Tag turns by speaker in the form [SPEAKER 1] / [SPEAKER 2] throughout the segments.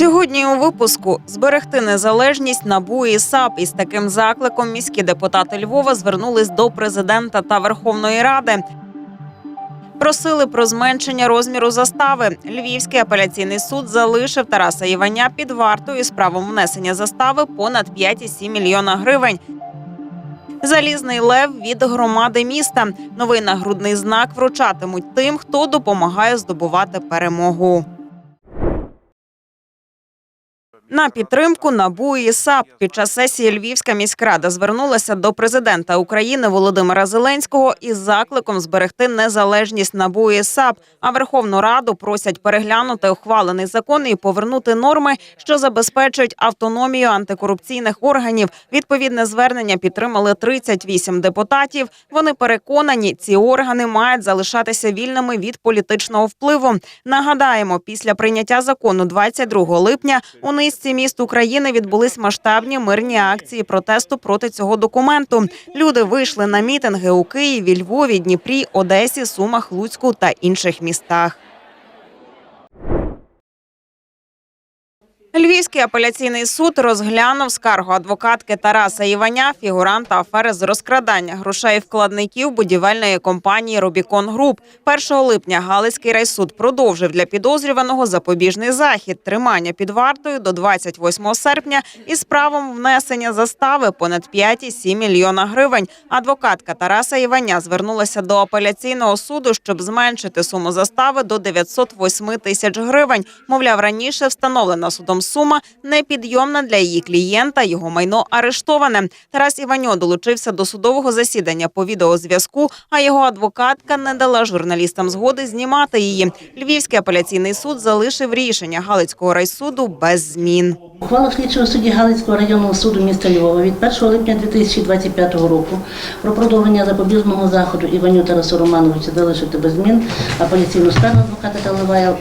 [SPEAKER 1] Сьогодні у випуску зберегти незалежність НАБУ і САП із таким закликом міські депутати Львова звернулись до президента та Верховної Ради. Просили про зменшення розміру застави. Львівський апеляційний суд залишив Тараса Іваня під вартою з правом внесення застави понад 5,7 мільйона гривень. Залізний лев від громади міста. Новий нагрудний знак вручатимуть тим, хто допомагає здобувати перемогу. На підтримку НАБУ і САП під час сесії Львівська міськрада звернулася до президента України Володимира Зеленського із закликом зберегти незалежність НАБУ і САП. А Верховну Раду просять переглянути ухвалений закон і повернути норми, що забезпечують автономію антикорупційних органів. Відповідне звернення підтримали 38 депутатів. Вони переконані, ці органи мають залишатися вільними від політичного впливу. Нагадаємо, після прийняття закону 22 липня у низці міст України відбулись масштабні мирні акції протесту проти цього документу. Люди вийшли на мітинги у Києві, Львові, Дніпрі, Одесі, Сумах, Луцьку та інших містах. Львівський апеляційний суд розглянув скаргу адвокатки Тараса Іваня, фігуранта афери з розкрадання грошей вкладників будівельної компанії Рубікон Груп. 1 липня Галицький райсуд продовжив для підозрюваного запобіжний захід тримання під вартою до 28 серпня із правом внесення застави понад 5,7 мільйона гривень. Адвокатка Тараса Іваня звернулася до апеляційного суду, щоб зменшити суму застави до 908 тисяч гривень. Мовляв, раніше встановлена судом сума непідйомна для її клієнта. Його майно арештоване. Тарас Іваньо долучився до судового засідання по відеозв'язку, а його адвокатка не дала журналістам згоди знімати її. Львівський апеляційний суд залишив рішення Галицького райсуду без змін.
[SPEAKER 2] Ухвала слідчого судді Галицького районного суду міста Львова від 1 липня 2025 року про продовження запобіжного заходу Іваню Тарасу Романовичу залишити без змін апеляційну скаргу адвоката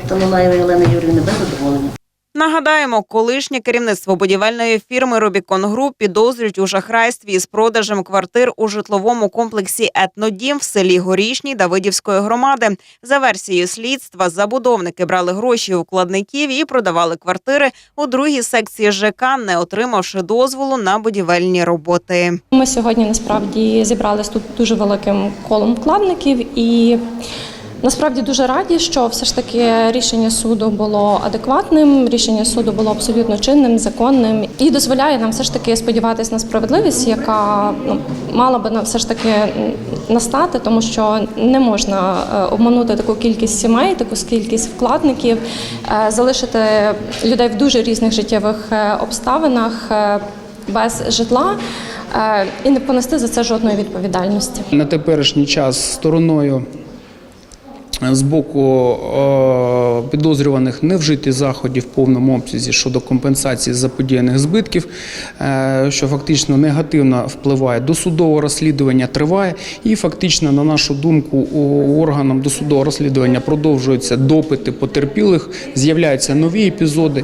[SPEAKER 2] Талалаєва Єлени Юрівни без задоволення.
[SPEAKER 1] Нагадаємо, колишнє керівництво будівельної фірми Рубікон Груп підозрюють у шахрайстві із продажем квартир у житловому комплексі Етнодім в селі Горішній Давидівської громади. За версією слідства, забудовники брали гроші у вкладників і продавали квартири у другій секції ЖК, не отримавши дозволу на будівельні роботи.
[SPEAKER 3] Ми сьогодні насправді зібрались тут дуже великим колом вкладників і. Насправді дуже раді, що все ж таки рішення суду було адекватним, рішення суду було абсолютно чинним, законним і дозволяє нам все ж таки сподіватися на справедливість, яка ну, мала би на- все ж таки настати, тому що не можна е, обманути таку кількість сімей, таку кількість вкладників, е, залишити людей в дуже різних життєвих е, обставинах без житла і не понести за це жодної відповідальності.
[SPEAKER 4] На теперішній час стороною з боку е, підозрюваних не вжити заходів в повному обсязі щодо компенсації заподіяних збитків, е, що фактично негативно впливає досудове розслідування, триває, і фактично, на нашу думку, у органам досудового розслідування продовжуються допити потерпілих, з'являються нові епізоди.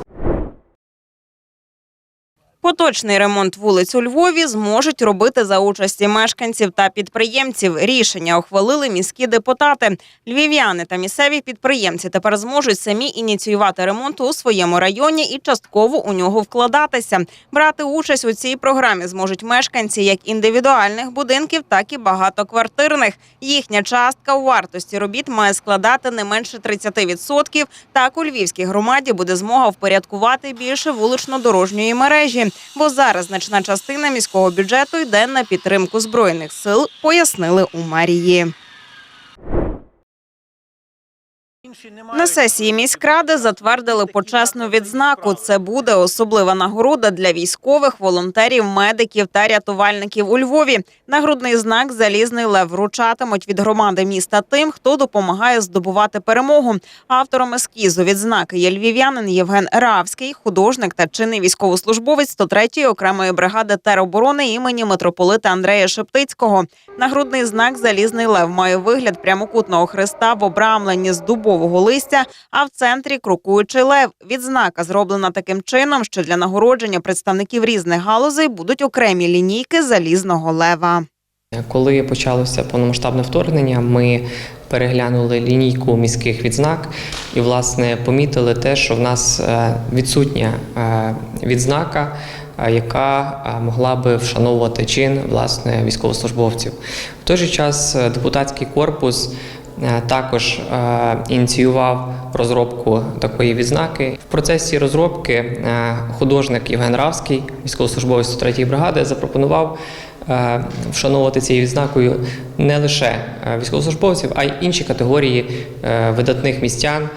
[SPEAKER 1] Поточний ремонт вулиць у Львові зможуть робити за участі мешканців та підприємців. Рішення ухвалили міські депутати. Львів'яни та місцеві підприємці тепер зможуть самі ініціювати ремонт у своєму районі і частково у нього вкладатися. Брати участь у цій програмі зможуть мешканці як індивідуальних будинків, так і багатоквартирних. Їхня частка у вартості робіт має складати не менше 30%. Так у Львівській громаді буде змога впорядкувати більше вулично-дорожньої мережі, бо зараз значна частина міського бюджету йде на підтримку збройних сил, пояснили у мерії. На сесії міськради затвердили почесну відзнаку. Це буде особлива нагорода для військових, волонтерів, медиків та рятувальників у Львові. Нагрудний знак Залізний лев вручатимуть від громади міста тим, хто допомагає здобувати перемогу. Автором ескізу відзнаки є львів'янин Євген Равський, художник та чинний військовослужбовець 103-ї окремої бригади тероборони імені митрополита Андрея Шептицького. Нагрудний знак Залізний лев має вигляд прямокутного хреста в обрамленні з дубового листя, а в центрі крокуючий лев. Відзнака зроблена таким чином, що для нагородження представників різних галузей будуть окремі лінійки залізного лева.
[SPEAKER 5] Коли почалося повномасштабне вторгнення, ми переглянули лінійку міських відзнак і, власне, помітили те, що в нас е, відсутня е, відзнака, е, яка могла би вшановувати чин власне військовослужбовців. В той же час депутатський корпус. Е, Також е, ініціював розробку такої відзнаки. В процесі розробки е, художник Євген Равський, військовослужбовець 103-ї бригади, запропонував вшановувати цією відзнакою не лише військовослужбовців, а й інші категорії видатних містян.